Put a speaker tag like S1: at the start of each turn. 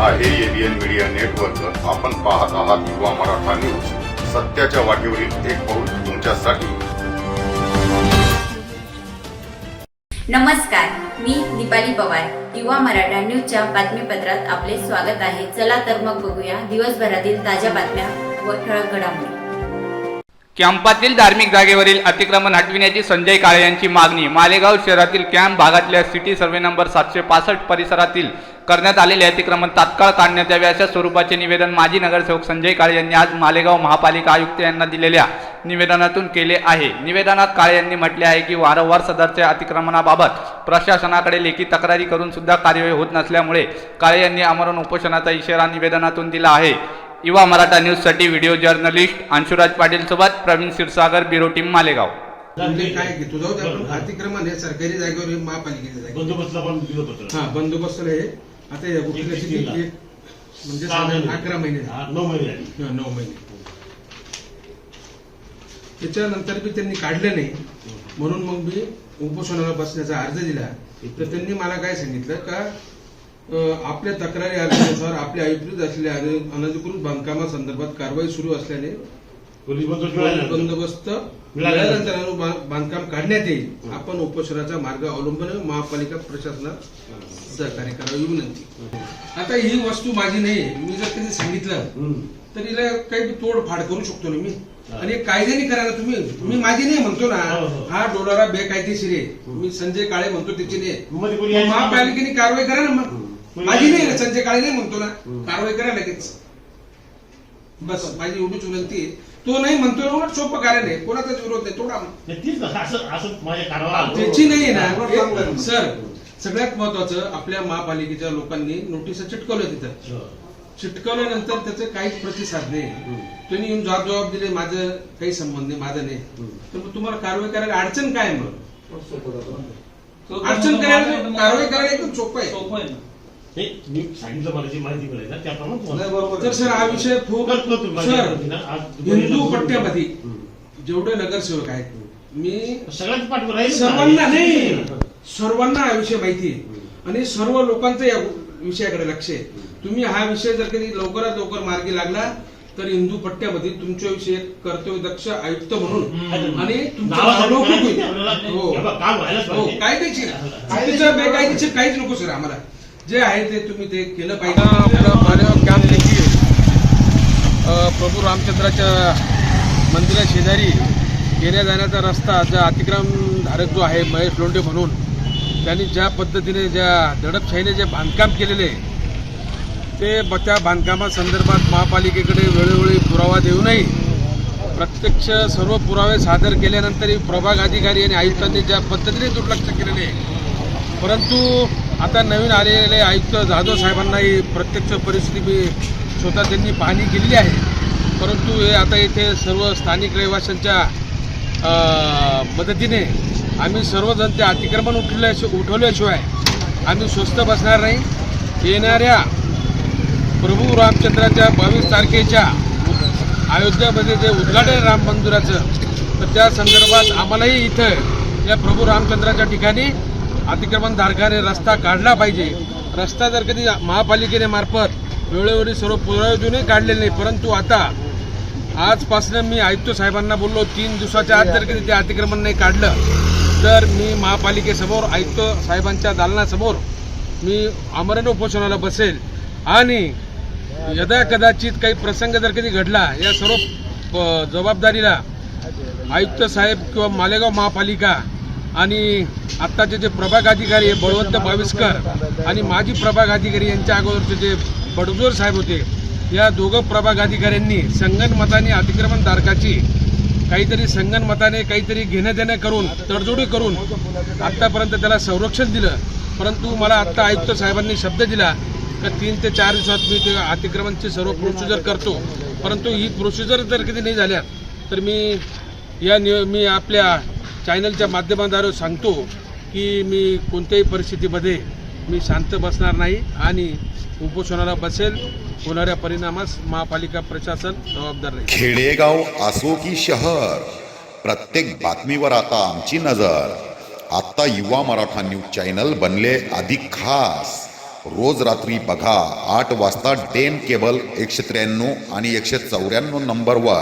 S1: आहे ABN media network आपण पाहत आहात युवा मराठा न्यूज सत्याच्या वाटेवरील एक पाऊल तुमच्यासाठी.
S2: नमस्कार मी दीपाली पवार. युवा मराठा न्यूजच्या बातमीपत्रात आपले स्वागत आहे. चला तर मग बघूया दिवसभरातील ताज्या बातम्या व ठळक घडामोडी.
S3: कॅम्पातील धार्मिक जागेवरील अतिक्रमण हटविण्याची संजय काळे यांची मागणी. मालेगाव शहरातील कॅम्प भागातल्या सिटी सर्व्हे नंबर सातशे पासष्ट परिसरातील करण्यात आलेले अतिक्रमण तात्काळ काढण्यात यावे अशा स्वरूपाचे निवेदन माजी नगरसेवक संजय काळे यांनी आज मालेगाव महापालिका आयुक्त यांना दिलेल्या निवेदनातून केले आहे. निवेदनात काळे यांनी म्हटले आहे की वारंवार सदरच्या अतिक्रमणाबाबत प्रशासनाकडे लेखी तक्रारी करून सुद्धा कार्यवाही होत नसल्यामुळे काळे यांनी आमरण उपोषणाचा इशारा निवेदनातून दिला आहे. युवा मराठा न्यूजसाठी व्हिडिओ जर्नलिस्ट अंशुराज पाटील सोबत प्रवीण क्षीरसागर ब्युरो टीम मालेगाव.
S4: काय घेतो जाऊ दे आपण. अतिक्रमण हे सरकारी जागेवर हे महापालिकेच्या जागेवर.
S5: बंदोबस्तला पण दिलं होतं
S4: हा बंदोबस्त हे. आता या एक म्हणजे साधारण. अकरा महिने.
S5: नऊ महिने
S4: हा, नऊ महिने. त्याच्यानंतर बी त्यांनी काढलं नाही. म्हणून मग मी उपोषणाला बसण्याचा अर्ज दिला. तर त्यांनी मला काय सांगितलं? का आपल्या तक्रारी अर्जानुसार आपल्या आयुक्त असलेल्या अन- अनधिकृत बांधकामासंदर्भात कारवाई सुरू असल्याने
S5: पोलीस बंदोबस्त मिळाल्यानंतर.
S4: बांधकाम काढण्यात येईल आपण उपोषणाचा मार्ग अवलंबून महापालिका प्रशासनात सहकार्य करावी विनंती. आता ही वस्तू माझी नाही मी जर कधी सांगितलं. तर हिला काही तोडफाड करू शकतो ना मी. आणि कायद्याने करा ना तुम्ही. मी माझी नाही म्हणतो ना
S5: हो, हो.
S4: हा डोलारा बेकायदेशीर आहे. मी संजय काळे म्हणतो त्याची नाही. महापालिकेने कारवाई करा ना मग. माझी नाही ना
S5: यायचं
S4: संजय काळे नाही म्हणतो ना. कारवाई करा लगेच बस माझी एवढीच विनंती आहे. तो नाही म्हणतो ना उलट सोपं कारण आहे कोणाचाच विरोध नाही तोडा.
S5: नाही.
S4: त्याची नाही ना
S5: आहे.
S4: सर सगळ्यात महत्वाचं आपल्या महापालिकेच्या लोकांनी नोटीस चिटकवलं तिथं
S5: हो.
S4: चिटकवल्यानंतर त्याचं काहीच प्रतिसाद नाही. तुम्ही येऊन जबाब जबाब दिले माझं काही संबंध नाही माझं नाही. तर मग तुम्हाला कारवाई करायला अडचण काय आहे मग अडचण करायला कारवाई करायला एकदम सोपं आहे
S5: हे, मी सांगितलं मला जी माहिती मिळाली ना त्याप्रमाणे तुम्हाला-
S4: तर सर हा विषय हिंदू पट्ट्यामध्ये. जेवढे नगरसेवक आहेत मी
S5: सगळ्याच पाठवर राहील
S4: सर्वांना नाही सर्वांना हा विषय माहिती आहे आणि सर्व लोकांचं या विषयाकडे लक्ष आहे तुम्ही हा विषय जर कधी लवकरात लवकर मार्गी लागला तर हिंदू पट्ट्यामध्ये तुमच्याविषयी एक कर्तव्यदक्ष आयुक्त म्हणून. आणि होईल.
S5: आपल्याला.
S4: हो. कायदेशीर काहीच नको सर आम्हाला जे आहे ते तुम्ही ते केलं पाहिजे. कॅम्प देखील प्रभू रामचंद्राच्या मंदिरा शेजारी येण्या जाण्याचा रस्ता ज्या अतिक्रमधारक जो आहे महेश लोंढे म्हणून त्यांनी ज्या पद्धतीने ज्या दडपशाहीने जे बांधकाम केलेले आहे, ते त्या बांधकामासंदर्भात महापालिकेकडे वेळोवेळी पुरावा देऊनही प्रत्यक्ष सर्व पुरावे सादर केल्यानंतरही प्रभाग अधिकारी आणि आयुक्तांनी ज्या पद्धतीने दुर्लक्ष केलेले आहे परंतु आता नवीन आलेले आयुक्त जाधव साहेबांनाही प्रत्यक्ष परिस्थिती मी स्वतः त्यांनी पाहणी केलेली आहे. परंतु हे आता इथे सर्व स्थानिक रहिवाशांच्या मदतीने आम्ही सर्वजण ते अतिक्रमण उठल्याशि उठवल्याशिवाय आम्ही स्वस्त बसणार नाही. येणाऱ्या प्रभू रामचंद्राच्या बावीस तारखेच्या अयोध्यामध्ये जे उद्घाटन राम मंदिराचं तर त्या संदर्भात आम्हालाही इथं या प्रभू रामचंद्राच्या ठिकाणी अतिक्रमण धारकाने रस्ता काढला पाहिजे. रस्ता जर कधी महापालिकेने मार्फत वेळोवेळी सर्व पुरावे काढलेले नाही परंतु आता आजपासून मी आयुक्त साहेबांना बोललो तीन दिवसाच्या आत जर कधी ते अतिक्रमण नाही काढलं तर मी महापालिकेसमोर आयुक्त साहेबांच्या दालनासमोर मी आमरण उपोषणाला बसेल. आणि यदा कदाचित काही प्रसंग जर कधी घडला या सर्व जबाबदारीला आयुक्त साहेब किंवा मालेगाव महापालिका आणि आत्ताचे जे प्रभाग अधिकारी आहे बळवंत बाविस्कर आणि माजी प्रभाग अधिकारी यांच्या अगोदरचे जे बडजोर साहेब होते या दोघं प्रभाग अधिकाऱ्यांनी संगनमताने अतिक्रमणधारकाची काहीतरी संगनमताने काहीतरी घेणं देणं करून तडजोडी करून आत्तापर्यंत त्याला संरक्षण दिलं. परंतु मला आत्ता आयुक्त साहेबांनी शब्द दिला का तीन ते चार दिवसात मी ते अतिक्रमणची सर्व प्रोसिजर करतो. परंतु ही प्रोसिजर जर कधी नाही झाल्या तर मी या नि मी आपल्या चॅनलच्या माध्यमाद्वारे सांगतो की मी कोणत्याही परिस्थितीमध्ये मी शांत बसणार नाही आणि उपोषणाला बसेल होणाऱ्या परिणामास महापालिका प्रशासन जबाबदार नाही
S1: खेडेगाव असो की शहर प्रत्येक बातमीवर आता आमची नजर. आत्ता युवा मराठा न्यूज चॅनल बनले अधिक खास.
S6: रोज रात्री बघा आठ वाजता डेन केबल एकशे त्र्याण्णव आणि एकशे चौऱ्याण्णव नंबरवर.